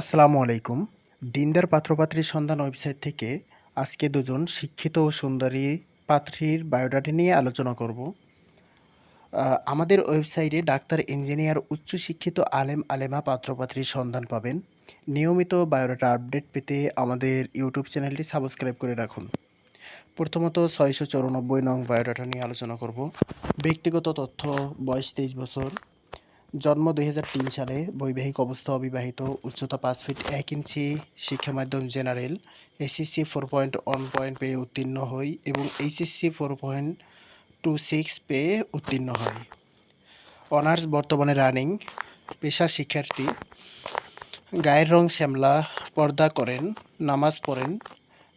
আসসালামু আলাইকুম। দিনদার পাত্রপাত্রীর সন্ধান ওয়েবসাইট থেকে আজকে দুজন শিক্ষিত ও সুন্দরী পাত্রীর বায়োডাটা নিয়ে আলোচনা করব। আমাদের ওয়েবসাইটে ডাক্তার, ইঞ্জিনিয়ার, উচ্চশিক্ষিত আলেম, আলেমা পাত্রপাত্রীর সন্ধান পাবেন। নিয়মিত বায়োডাটা আপডেট পেতে আমাদের ইউটিউব চ্যানেলটি সাবস্ক্রাইব করে রাখুন। প্রথমত ছয়শো চৌরানব্বই নং বায়োডাটা নিয়ে আলোচনা করব। ব্যক্তিগত তথ্য, বয়স তেইশ বছর। জন্ম দুই হাজার তিন সালে বৈবাহিক অবস্থা অবিবাহিত, উচ্চতা পাঁচ ফিট এক ইঞ্চি, শিক্ষা মাধ্যম general, SSC four point one point পেয়ে উত্তীর্ণ হই এবং HSC four point two six পেয়ে উত্তীর্ণ হয় অনার্স বর্তমানে রানিং, পেশা শিক্ষার্থী, গায়ের রং শ্যামলা, পর্দা করেন, নামাজ পড়েন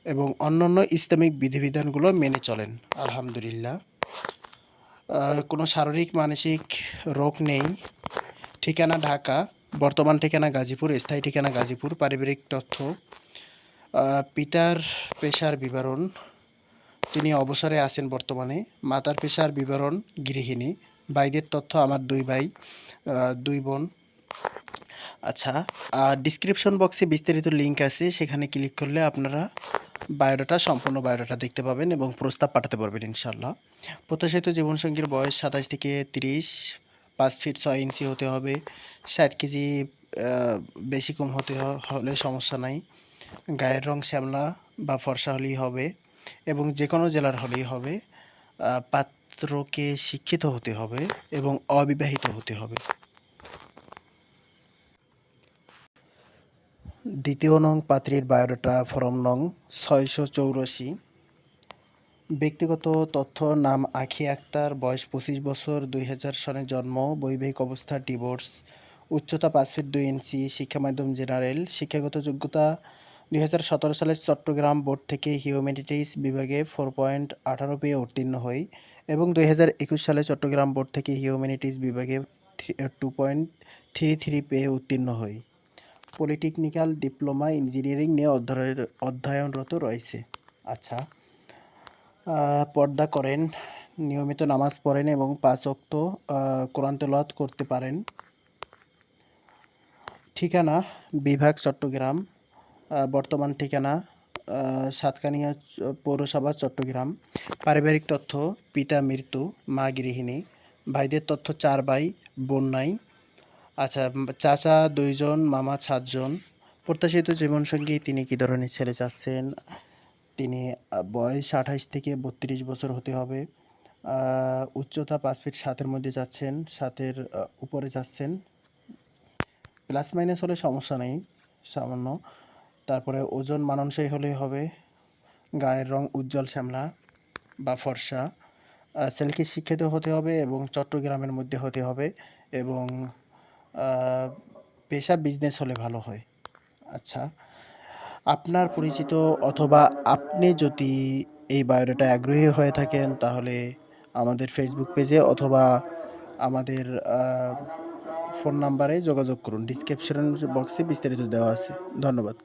এবং অন্যান্য ইসলামিক বিধিবিধানগুলো মেনে চলেন, আলহামদুলিল্লাহ। কোনো শারীরিক, মানসিক রোগ নেই। ঠিকানা ঢাকা, বর্তমান ঠিকানা গাজীপুর, স্থায়ী ঠিকানা গাজীপুর, পারিবারিক তথ্য পিতার পেশার বিবরণ, তিনি অবসরে আছেন বর্তমানে, মাতার পেশার বিবরণ, গৃহিণী, ভাইদের তথ্য আমার দুই ভাই দুই বোন। আচ্ছা ডিসক্রিপশন বক্সে বিস্তারিত লিংক আছে, সেখানে ক্লিক করলে আপনারা বায়োডাটা, সম্পূর্ণ বায়োডাটা দেখতে পাবেন এবং প্রস্তাব পাঠাতে পারবেন ইনশাল্লাহ প্রত্যাশিত জীবনসঙ্গীর বয়স সাতাশ থেকে তিরিশ পাঁচ ফিট ছয় ইঞ্চি হতে হবে, ষাট কেজি বেশি কম হতে হলে সমস্যা নাই। গায়ের রং শ্যামলা বা ফর্সা হলেই হবে এবং যে কোনো জেলার হলেই হবে পাত্রকে শিক্ষিত হতে হবে এবং অবিবাহিত হতে হবে। দ্বিতীয় নং পাত্রীর বায়োডাটা ফরম নং ছয়শো চৌরাশি। ব্যক্তিগত তথ্য, নাম আখি আক্তার, বয়স পঁচিশ বছর, দুই হাজার সনে জন্ম, বৈবাহিক অবস্থা, ডিভোর্স, উচ্চতা পাঁচ ফিট দুই ইঞ্চি, শিক্ষা মাধ্যম জেনারেল, শিক্ষাগত যোগ্যতা দুই হাজার সতেরো সালে চট্টগ্রাম বোর্ড থেকে হিউম্যানিটিস বিভাগে ফোর পয়েন্ট আঠারো পেয়ে উত্তীর্ণ হই এবং দুই হাজার একুশ সালে চট্টগ্রাম বোর্ড থেকে হিউম্যানিটিস বিভাগে টু পয়েন্ট থ্রি থ্রি পেয়ে উত্তীর্ণ হই। পলিটেকনিক্যাল ডিপ্লোমা ইঞ্জিনিয়ারিং নিয়ে অধ্যয়ন অধ্যয়নরত রয়েছে। আচ্ছা। পর্দা করেন, নিয়মিত নামাজ পড়েন এবং পাঁচ অক্ত কোরআন তেলাওয়াত করতে পারেন। ঠিকানা, বিভাগ, চট্টগ্রাম। বর্তমান ঠিকানা সাতকানিয়া পৌরসভা, চট্টগ্রাম। পারিবারিক তথ্য, পিতা মৃত্যু, মা গৃহিণী। ভাইদের তথ্য চার ভাই, বোন নাই। আচ্ছা চাচা দুইজন, মামা সাতজন। প্রত্যাশিত জীবনসঙ্গী তিনি কী ধরনের ছেলে চাচ্ছেন? তিনি বয়স আঠাইশ থেকে বত্রিশ বছর হতে হবে। উচ্চতা পাঁচ ফিট সাতের মধ্যে যাচ্ছেন, সাতের উপরে যাচ্ছেন। প্লাস মাইনাস হলে সমস্যা নেই, সামান্য। তারপরে ওজন মানানসই হলেই হবে। গায়ের রং উজ্জ্বল শ্যামলা বা ফর্সা। ছেলেকে শিক্ষিত হতে হবে এবং চট্টগ্রামের মধ্যে হতে হবে এবং পেশা বিজনেস হলে ভালো হয়। আচ্ছা। আপনার পরিচিত অথবা আপনি যদি এই বায়োডাটা আগ্রহী হয়ে থাকেন, তাহলে আমাদের ফেসবুক পেজে অথবা আমাদের ফোন নাম্বারে যোগাযোগ করুন। ডিসক্রিপশন বক্সে বিস্তারিত দেওয়া আছে। ধন্যবাদ।